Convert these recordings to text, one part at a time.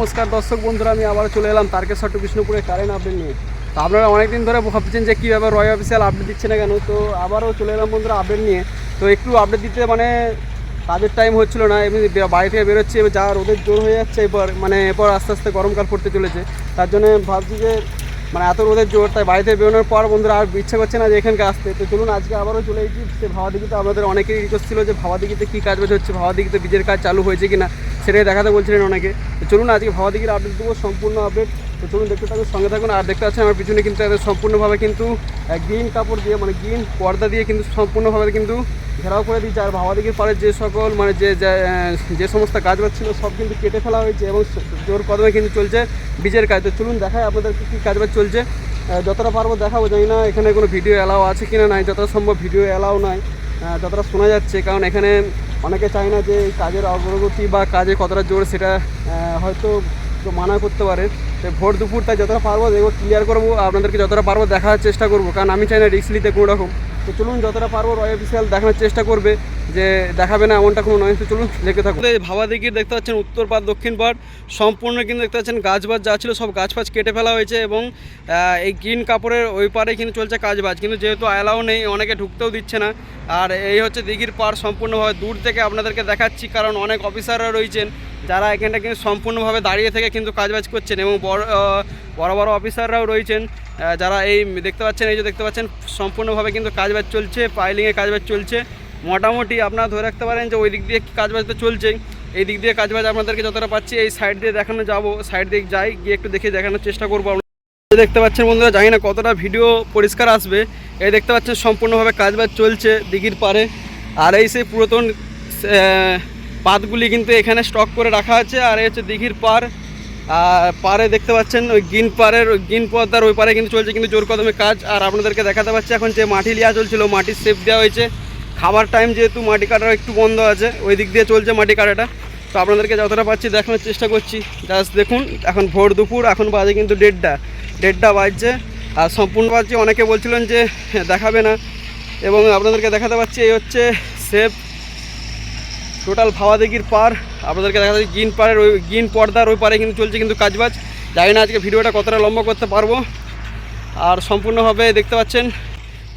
নমস্কার দর্শক বন্ধুরা, আমি আবার চলে এলাম তারকেশ্বর টু বিষ্ণুপুরে কারেন্ট আপডেট নিয়ে। তো আপনারা অনেকদিন ধরে ভাবছেন যে কীভাবে রয় অফিসিয়াল আপডেট দিচ্ছে না কেন? তো আবারও চলে এলাম বন্ধুরা আপডেট নিয়ে। তো একটু আপডেট দিতে মানে কাজের টাইম হচ্ছিল না, এমনি বাড়ি থেকে বেরোচ্ছি, এবার যা রোদের জোর হয়ে যাচ্ছে এরপর মানে এরপর আস্তে আস্তে গরমকাল পড়তে চলেছে। তার জন্য ভাবছি যে মানে এত রোদের জোর, তাই বাড়ি থেকে বেরোনোর পর বন্ধুরা আর ইচ্ছে করছে না যে এখানকে আসতে। তো চলুন আজকে আবারও চলে এসেছি, সে ভাবাদিঘিতে আমাদের অনেকেরই রিকোয়েস্ট ছিল যে ভাবাদিঘিতে কী কাজ বাজ হচ্ছে, ভাবাদিঘিতে বীজের কাজ চালু হয়েছে কি না সেটাই দেখাতে বলছিলেন অনেকে তো চলুন আজকে ভাবা ভাবাদিঘির আপডেট দেবো, সম্পূর্ণ আপডেট তো চলুন দেখতে থাকুন, সঙ্গে থাকুন। আর দেখতে পাচ্ছেন, আমার পিছনে কিন্তু এদের সম্পূর্ণভাবে কিন্তু গ্রিন কাপড় দিয়ে মানে গ্রিন পর্দা দিয়ে কিন্তু সম্পূর্ণভাবে কিন্তু ঘেরাও করে দিয়েছে। আর ভাবা ভাবাদিঘির পাড়ে যে সকল মানে যে, যে- সমস্ত কাজ ছিল, সব কিন্তু কেটে ফেলা হয়েছে এবং জোর কদমে কিন্তু চলছে বীজের কাজ। তো চলুন দেখায় আপনাদের কী কাজ বাজ চলছে। যতটা পারব দেখাবো, জানি না এখানে কোনো ভিডিও অ্যালাও আছে কি না নাই, যতটা সম্ভব ভিডিও অ্যালাও নাই। যতটা শোনা যাচ্ছে, কারণ এখানে অনেকে চায় না যে কাজের অগ্রগতি বা কাজে কতটা জোর সেটা হয়তো মানা করতে পারে। ভোর দুপুর তাই যতটা পারব, দেখব ক্লিয়ার করব, আপনাদেরকে যতটা পারব দেখার চেষ্টা করব। কারণ আমি চাই না রিস্ক নিতে কোনো রকম। তো চলুন যতটা পারব রয় অফিসিয়াল দেখানোর চেষ্টা করবে, যে দেখাবে না এমনটা কোনো নয়। তো চলুন, দেখতে থাকুন। ভাবা দিকে দেখতে পাচ্ছেন উত্তর পাড়, দক্ষিণ পাড়, সম্পূর্ণ কিন্তু দেখতে পাচ্ছেন গাছবাজ যা ছিল, সব গাছ ফাছ কেটে ফেলা হয়েছে এবং এই গ্রিন কাপড়ের ওই পারে কিন্তু চলছে কাজবাজ। কিন্তু যেহেতু অ্যালাও নেই, অনেকে ঢুকতেও দিচ্ছে না। আর এই হচ্ছে দিঘির পাড়, সম্পূর্ণভাবে দূর থেকে আপনাদেরকে দেখাচ্ছি, কারণ অনেক অফিসাররা রয়েছেন। যারা এখানটা কিন্তু সম্পূর্ণভাবে দাঁড়িয়ে থেকে কিন্তু কাজবাজ করছেন এবং বড় বড় অফিসাররাও রয়েছেন যারা এই দেখতে পাচ্ছেন, এই যে দেখতে পাচ্ছেন, সম্পূর্ণভাবে কিন্তু কাজবাজ চলছে, পাইলিংয়ে কাজবাজ চলছে। মোটামুটি আপনারা ধরে রাখতে পারেন যে ওই দিক দিয়ে কাজবাজ তো চলছেই। এই দিক দিয়ে কাজবাজ আপনাদেরকে যতটা পাচ্ছি, এই সাইড দিয়ে দেখানো যাব, সাইড দিয়ে যাই, গিয়ে একটু দেখে দেখানোর চেষ্টা করব এই দেখতে পাচ্ছেন বন্ধুরা, জানি না কতটা ভিডিও পরিষ্কার আসবে। এই দেখতে পাচ্ছেন সম্পূর্ণভাবে কাজবাজ চলছে দিঘির পারে আর এই সেই পুরাতন পাতগুলি কিন্তু এখানে স্টক করে রাখা আছে, আর এই হচ্ছে দিঘির পার আর পারে দেখতে পাচ্ছেন ওই গিন পারের ওই গিন পদ্মার ওই পারে কিন্তু চলছে কিন্তু জোর কদমে কাজ। আর আপনাদেরকে দেখাতে পাচ্ছি এখন যে মাটি লিয়া চলছিল মাটির সেপ দেওয়া হয়েছে। খাবার টাইম যেহেতু মাটি কাটার একটু বন্ধ আছে, ওই দিক দিয়ে চলছে মাটি কাটাটা। তো আপনাদেরকে যতটা পাচ্ছি দেখানোর চেষ্টা করছি। জাস্ট দেখুন, এখন ভোর দুপুর, এখন বাজে কিন্তু দেড়টা। দেড়টা বাজছে। আর সম্পূর্ণ বাজছে অনেকে বলছিলেন যে দেখাবে না। এবং আপনাদেরকে দেখাতে পাচ্ছি, এই হচ্ছে সেফ টোটাল ভাওয়া দিঘির পার। আপনাদেরকে দেখা যাচ্ছে গ্রিন পাড়ের ওই গ্রিন পর্দার ওই পারে কিন্তু চলছে কিন্তু কাজবাজ। জানি না আজকে ভিডিওটা কতটা লম্বা করতে পারব। আর সম্পূর্ণভাবে দেখতে পাচ্ছেন,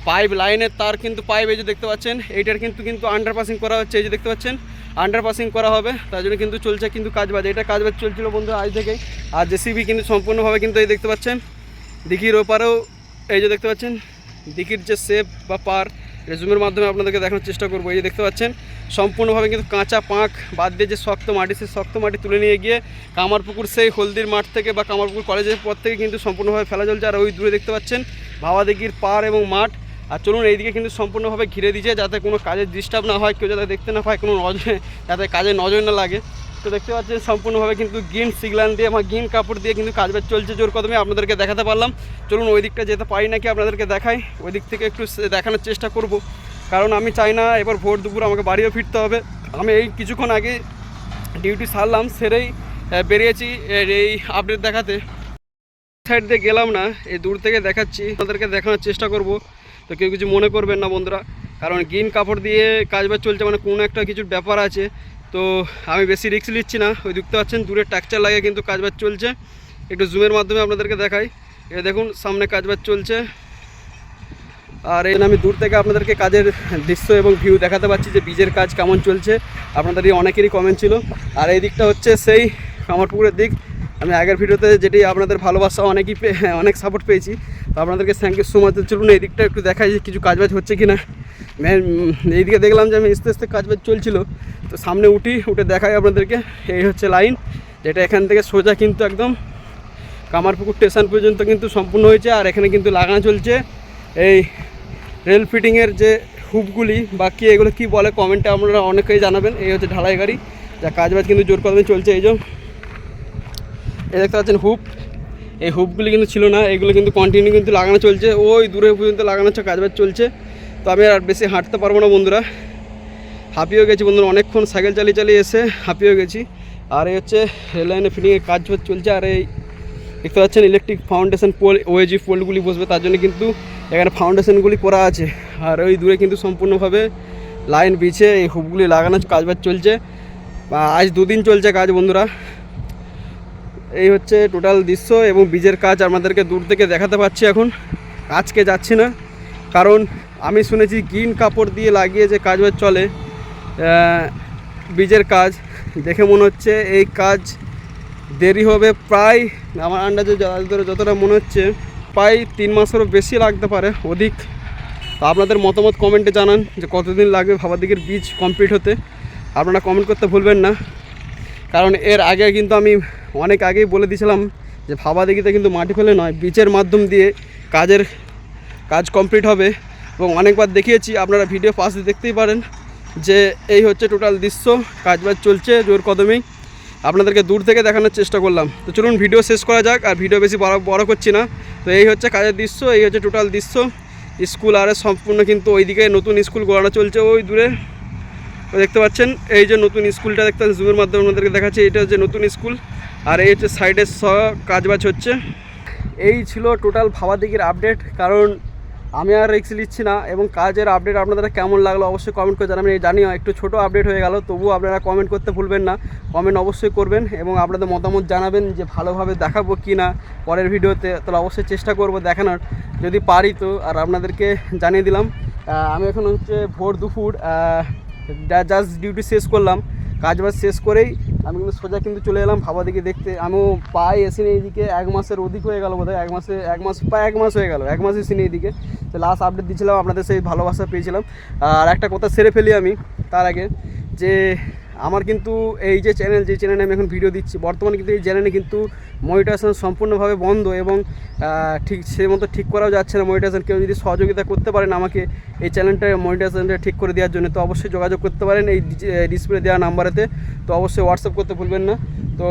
পাইপ লাইনের তার কিন্তু পাইপ এই যে দেখতে পাচ্ছেন, এইটার কিন্তু কিন্তু আন্ডার পাসিং করা হচ্ছে এই যে দেখতে পাচ্ছেন। আন্ডার পাসিং করা হবে, তার জন্য কিন্তু চলছে কিন্তু কাজবাজ। এটা কাজবাজ চলছিল বন্ধু আজ থেকেই আর জেসিবি কিন্তু সম্পূর্ণভাবে কিন্তু এই দেখতে পাচ্ছেন। দিঘির ওপারেও এই যে দেখতে পাচ্ছেন, দিঘির যে সেপ বা পার রেজুমের মাধ্যমে আপনাদেরকে দেখানোর চেষ্টা করব। এই যে দেখতে পাচ্ছেন সম্পূর্ণভাবে কিন্তু কাঁচা পাঁক বাদ দিয়ে যে শক্ত মাটি, সেই শক্ত মাটি তুলে নিয়ে গিয়ে কামারপুকুর, সেই হলদির মাঠ থেকে বা কামারপুকুর কলেজের পর থেকে কিন্তু সম্পূর্ণভাবে ফেলা চলছে আর ওই দূরে দেখতে পাচ্ছেন ভাবা দিঘির পাড় এবং মাঠ। আর চলুন এইদিকে কিন্তু সম্পূর্ণভাবে ঘিরে দিয়েছে যাতে কোনো কাজের ডিস্টার্ব না হয়, কেউ যাতে দেখতে না পায়, কোনো নজর যাতে কাজে নজর না লাগে। তো দেখতে পাচ্ছেন সম্পূর্ণভাবে কিন্তু গ্রিন সিগলান দিয়ে আমার গ্রিন কাপড় দিয়ে কিন্তু কাজ বাজ চলছে জোর কদমে, আপনাদেরকে দেখাতে পারলাম। চলুন ওই দিকটা যেতে পারি নাকি আপনাদেরকে দেখাই, ওই দিক থেকে একটু দেখানোর চেষ্টা করব। কারণ আমি চাই না এবার ভোর দুপুর আমাকে বাড়িও ফিরতে হবে। আমি এই কিছুক্ষণ আগে ডিউটি সারলাম, সেরেই বেরিয়েছি এই আপডেট দেখাতে। সাইড দিয়ে গেলাম না, এই দূর থেকে দেখাচ্ছি তাদেরকে দেখানোর চেষ্টা করব। তো কেউ কিছু মনে করবেন না বন্ধুরা, কারণ গ্রিন কাপড় দিয়ে কাজবাজ চলছে মানে কোনো একটা কিছুর ব্যাপার আছে। তো আমি বেশি রিস্ক নিচ্ছি না, ওই দেখতে পাচ্ছেন, দূরে ট্যাকচার লাগে কিন্তু কাজবাজ চলছে। একটু জুমের মাধ্যমে আপনাদেরকে দেখাই। এ দেখুন, সামনে কাজবাজ চলছে। আর এই আমি দূর থেকে আপনাদেরকে কাজের দৃশ্য এবং ভিউ দেখাতে পাচ্ছি যে বীজের কাজ কেমন চলছে। আপনাদের এই অনেকেরই কমেন্ট ছিল। আর এই দিকটা হচ্ছে সেই কামারপুকুরের দিক। আমি আগের ভিডিওতে যেটি আপনাদের ভালোবাসা, অনেকই অনেক সাপোর্ট পেয়েছি। তো আপনাদেরকে থ্যাংক ইউ সো মাচ চলুন এই দিকটা একটু দেখাই যে কিছু কাজবাজ হচ্ছে কি না এইদিকে দেখলাম যে আমি আস্তে আস্তে কাজবাজ চলছিল। তো সামনে উঠি, উঠে দেখাই আপনাদেরকে। এই হচ্ছে লাইন যেটা এখান থেকে সোজা কিন্তু একদম কামারপুকুর স্টেশন পর্যন্ত কিন্তু সম্পূর্ণ হয়েছে। আর এখানে কিন্তু লাগানো চলছে। এই রেল ফিটিংয়ের যে হুপগুলি বা কি এগুলো কি বলে কমেন্টে আপনারা অনেকেই জানাবেন। এই হচ্ছে ঢালাই গাড়ি। যা কাজবাজ কিন্তু জোর কদমে চলছে। এই যে এই দেখতে পাচ্ছেন হুপ। এই হুপগুলি কিন্তু ছিল না। এগুলো কিন্তু কন্টিনিউ কিন্তু লাগানো চলছে। ওই দূরে পর্যন্ত লাগানো হচ্ছে কাজবাজ চলছে। তো আমি আর বেশি হাঁটতে পারব না বন্ধুরা। হাঁপিয়েও গেছি বন্ধুরা। অনেকক্ষণ সাইকেল চালিয়ে চালিয়ে এসে হাঁপিয়েও গেছি। আর এই হচ্ছে রেল লাইনে ফিটিংয়ের কাজ চলছে। আর এই দেখতে পাচ্ছেন ইলেকট্রিক ফাউন্ডেশন পোল ওয়েজি পোলগুলি বসবে, তার জন্য কিন্তু এখানে ফাউন্ডেশনগুলি করা আছে। আর ওই দূরে কিন্তু সম্পূর্ণভাবে লাইন বিছে, এই হুপগুলি লাগানো কাজবাজ চলছে। আজ দুদিন চলছে কাজ, বন্ধুরা। এই হচ্ছে টোটাল দৃশ্য এবং বীজের কাজ আমাদেরকে দূর থেকে দেখাতে পাচ্ছি এখন। আজকে যাচ্ছি না, কারণ আমি শুনেছি গ্রিন কাপড় দিয়ে লাগিয়ে যে কাজ চলে বীজের কাজ। দেখে মনে হচ্ছে এই কাজ দেরি হবে, প্রায় আমার আন্দাজে যতটা যতটা মনে হচ্ছে, প্রায় তিন মাসেরও বেশি লাগতে পারে অধিক। তো আপনাদের মতামত কমেন্টে জানান যে কতদিন লাগবে ভাবাদিকের বীজ কমপ্লিট হতে। আপনারা কমেন্ট করতে ভুলবেন না। কারণ এর আগে কিন্তু আমি অনেক আগেই বলে দিয়েছিলাম যে ভাবাদিঘিতে কিন্তু মাটি ফেলে নয়, বীজের মাধ্যম দিয়ে কাজের কাজ কমপ্লিট হবে। এবং অনেকবার দেখিয়েছি, আপনারা ভিডিও পাশ দেখতেই পারেন যে এই হচ্ছে টোটাল দৃশ্য, কাজবাজ চলছে, জোর কদমেই। আপনাদেরকে দূর থেকে দেখানোর চেষ্টা করলাম। তো চলুন ভিডিও শেষ করা যাক, আর ভিডিও বেশি বড় বড় করছি না। তো এই হচ্ছে কাজের দৃশ্য, এই হচ্ছে টোটাল দৃশ্য। স্কুল আর সম্পূর্ণ কিন্তু ওইদিকে নতুন স্কুল গড়ানো চলছে ওই দূরে। দেখতে পাচ্ছেন, এই যে নতুন স্কুলটা দেখতে পাচ্ছেন জুমের মাধ্যমে আপনাদেরকে দেখাচ্ছে, এটা হচ্ছে নতুন স্কুল। আর এই হচ্ছে সাইডের কাজবাজ হচ্ছে। এই ছিল টোটাল ভাবাদিগির আপডেট কারণ আমি আর রিক্স নিচ্ছি না এবং কাজের আপডেট আপনাদের কেমন লাগল অবশ্যই কমেন্ট করে জানাবেন। জানিও, একটু ছোটো আপডেট হয়ে গেল, তবুও আপনারা কমেন্ট করতে ভুলবেন না। কমেন্ট অবশ্যই করবেন এবং আপনাদের মতামত জানাবেন যে ভালোভাবে দেখাবো কি না পরের ভিডিওতে, তাহলে অবশ্যই চেষ্টা করব দেখানোর। যদি পারি তো, আর আপনাদেরকে জানিয়ে দিলাম। আমি এখন হচ্ছে ভোর দুপুর জাস্ট ডিউটি শেষ করলাম। কাজ বাজ শেষ করেই আমি কিন্তু সোজা কিন্তু চলে এলাম ভাবা দিকে দেখতে। আমিও পায়ে পাই এসিনি এদিকে এক মাসের অধিক হয়ে গেল বোধহয়, এক মাসে, এক মাস প্রায় এক মাস হয়ে গেল, এক মাস এসিনি এদিকে তো লাস্ট আপডেট দিয়েছিলাম, আপনাদের সেই ভালোবাসা পেয়েছিলাম। আর একটা কথা সেরে ফেলি আমি, তার আগে, যে আমার কিন্তু এই যে চ্যানেল যে চ্যানেলে আমি এখন ভিডিও দিচ্ছি, বর্তমানে কিন্তু এই চ্যানেলে কিন্তু মনিটাইজেশন সম্পূর্ণভাবে বন্ধ এবং ঠিক সে মতো ঠিক করাও যাচ্ছে না মনিটাইজেশন কেউ যদি সহযোগিতা করতে পারেন আমাকে এই চ্যানেলটা মনিটাইজেশনটা ঠিক করে দেওয়ার জন্য, তো অবশ্যই যোগাযোগ করতে পারেন। এই ডিসপ্লে দেওয়া নাম্বারেতে তো অবশ্যই হোয়াটসঅ্যাপ করতে ভুলবেন না। তো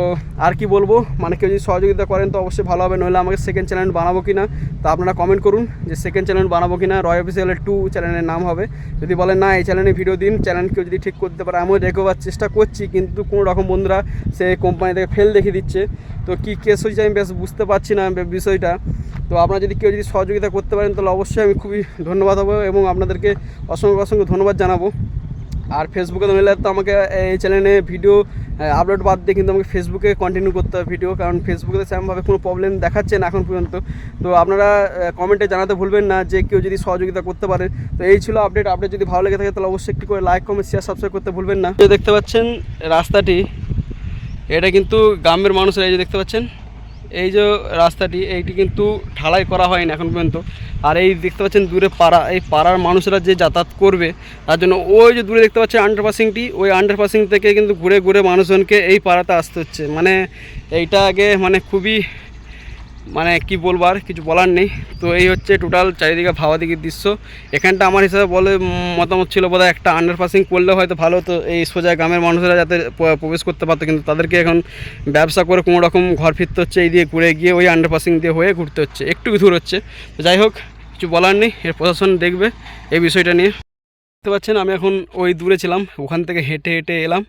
আর কি বলব? মানে কেউ যদি সহযোগিতা করেন তো অবশ্যই ভালো হবে, নইলে আমাকে সেকেন্ড চ্যানেল বানাবো কি না তো আপনারা কমেন্ট করুন যে সেকেন্ড চ্যানেল বানাবো কি না রয় অফিসিয়ালের টু চ্যানেলের নাম হবে। যদি বলেন, না, এই চ্যানেলে ভিডিও দিন চ্যানেল কেউ যদি ঠিক করতে পারে, আমিও রেকোভার চেষ্টা করছি, কিন্তু কোনো রকম বন্ধুরা সে কোম্পানি থেকে ফেল দেখিয়ে দিচ্ছে। তো কী কেস হয়েছে আমি বেশ বুঝতে পারছি না বিষয়টা। তো আপনারা যদি কেউ যদি সহযোগিতা করতে পারেন, তাহলে অবশ্যই আমি খুবই ধন্যবাদ হব এবং আপনাদেরকে অসংখ্য অসংখ্য ধন্যবাদ জানাব। আর ফেসবুকে নিলে তো আমাকে এই চ্যানেলে ভিডিও আপলোড বাদ দিয়ে কিন্তু আমাকে ফেসবুকে কন্টিনিউ করতে হবে ভিডিও কারণ ফেসবুকে তো সেরকমভাবে কোনো প্রবলেম দেখাচ্ছে না এখন পর্যন্ত। তো আপনারা কমেন্টে জানাতে ভুলবেন না যে কেউ যদি সহযোগিতা করতে পারে। তো এই ছিল আপডেট আপডেট যদি ভালো লেগে থাকে তাহলে অবশ্যই একটি করে লাইক কমেন্ট শেয়ার সাবস্ক্রাইব করতে ভুলবেন না। দেখতে পাচ্ছেন রাস্তাটি, এটা কিন্তু গ্রামের মানুষের এই যে দেখতে পাচ্ছেন এই যে রাস্তাটি, এইটি কিন্তু ঢালাই করা হয়নি এখন পর্যন্ত। আর এই দেখতে পাচ্ছেন দূরে পাড়া, এই পাড়ার মানুষরা যে যাতায়াত করবে, তার জন্য ওই যে দূরে দেখতে পাচ্ছেন আন্ডারপাসিংটি ওই আন্ডারপাসিং থেকে কিন্তু ঘুরে ঘুরে মানুষজনকে এই পাড়াতে আসতে হচ্ছে। মানে এইটা আগে মানে খুবই মানে কি বলব আর কিছু বলার নেই। তো এই হচ্ছে টোটাল চারিদিকে ভাবা দিকের দৃশ্য। এখানটা আমার হিসাবে বলে মতামত ছিল বোধহয় একটা আন্ডারপাসিং করলে হয়তো ভালো তো এই সোজা গ্রামের মানুষেরা যাতে প্রবেশ করতে পারতো, কিন্তু তাদেরকে এখন ব্যবসা করে কোনো রকম ঘর ফিরতে হচ্ছে, এই দিয়ে ঘুরে গিয়ে ওই আন্ডারপাসিং দিয়ে হয়ে ঘুরতে হচ্ছে। একটু দূর হচ্ছে। তো যাই হোক, কিছু বলার নেই, এর প্রশাসন দেখবে এই বিষয়টা নিয়ে। দেখতে পাচ্ছেন, আমি এখন ওই দূরে ছিলাম, ওখান থেকে হেঁটে হেঁটে এলাম।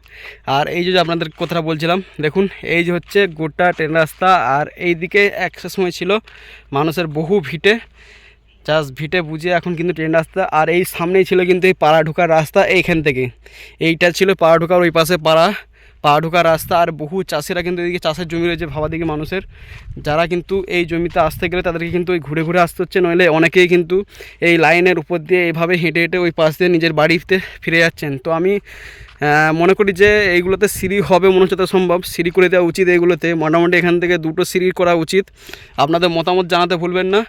আর এই যে আপনাদের কথাটা বলছিলাম, দেখুন, এই যে হচ্ছে গোটা ট্রেন রাস্তা, আর এই দিকে একটা সময় ছিল মানুষের বহু ভিটে, জাস্ট ভিটে বুঝে এখন কিন্তু ট্রেন রাস্তা, আর এই সামনেই ছিল কিন্তু এই পাড়া ঢোকার রাস্তা এইখান থেকে। এইটা ছিল পাড়া ঢোকার ওই পাশে পাড়া। পাড়া ঢোকার রাস্তা আর বহু চাষিরা কিন্তু এদিকে চাষের জমি রয়েছে ভাবা দিকে মানুষের। যারা কিন্তু এই জমিতে আসতে গেলে তাদেরকে কিন্তু ওই ঘুরে ঘুরে আসতে হচ্ছে, নইলে অনেকেই কিন্তু এই লাইনের উপর দিয়ে এইভাবে হেঁটে হেঁটে ওই পাশ দিয়ে নিজের বাড়িতে ফিরে যাচ্ছেন। তো আমি মনে করি যে এইগুলোতে সিঁড়ি হবে মনে হচ্ছে সম্ভব। সিঁড়ি করে দেওয়া উচিত এইগুলোতে। মোটামুটি এখান থেকে দুটো সিঁড়ি করা উচিত। আপনাদের মতামত জানাতে ভুলবেন না।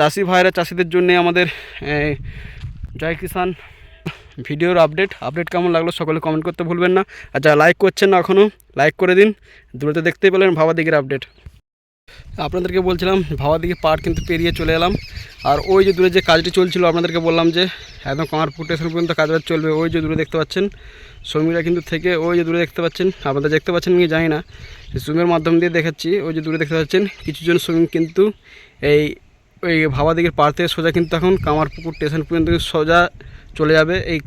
চাষি ভাইরা চাষিদের জন্যে আমাদের জয় কিষান ভিডিওর আপডেট আপডেট কেমন লাগল সকলে কমেন্ট করতে ভুলবেন না। আর যারা লাইক করছেন না এখনও লাইক করে দিন। দূরতে দেখতেই পেলেন ভাবা দিকের আপডেট আপনাদেরকে বলছিলাম ভাবা দিকে পাড় কিন্তু পেরিয়ে চলে এলাম। আর ওই যে দূরে যে কাজটি চলছিল, আপনাদেরকে বললাম যে, একদম কামারপুর স্টেশন পর্যন্ত কাজ বাজ চলবে, ওই যে দূরে দেখতে পাচ্ছেন। শ্রমিকরা কিন্তু থেকে ওই যে দূরে দেখতে পাচ্ছেন। আপনারা দেখতে পাচ্ছেন কি জানি না। জুমের মাধ্যম দিয়ে দেখাচ্ছি, ওই যে দূরে দেখতে পাচ্ছেন। কিছুজন শ্রমিক কিন্তু এই, ওই ভাবা দিকের পাড় থেকে সোজা কিন্তু এখন কামারপুকুর স্টেশন পর্যন্ত সোজা চলে যাবে এই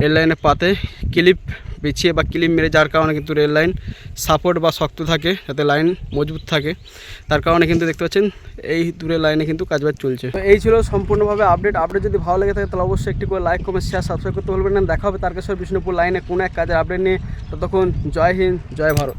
রেল লাইনের পাতে। ক্লিপ বিছিয়ে বা ক্লিপ মেরে যার কারণে কিন্তু রেল লাইন সাপোর্ট বা শক্ত থাকে, যাতে লাইন মজবুত থাকে, তার কারণে কিন্তু দেখতে পাচ্ছেন এই দূরের লাইনে কিন্তু কাজবাজ চলছে। এই ছিল সম্পূর্ণভাবে আপডেট। আপডেট যদি ভালো লেগে থাকে তাহলে অবশ্যই একটি করে লাইক, কমেন্ট শেয়ার সাবস্ক্রাইব করতে বলবেন না। দেখা হবে তার তারকেশ্বর বিষ্ণুপুর লাইনে কোনো এক কাজের আপডেট নিয়ে। ততক্ষণ জয় হিন্দ, জয় ভারত।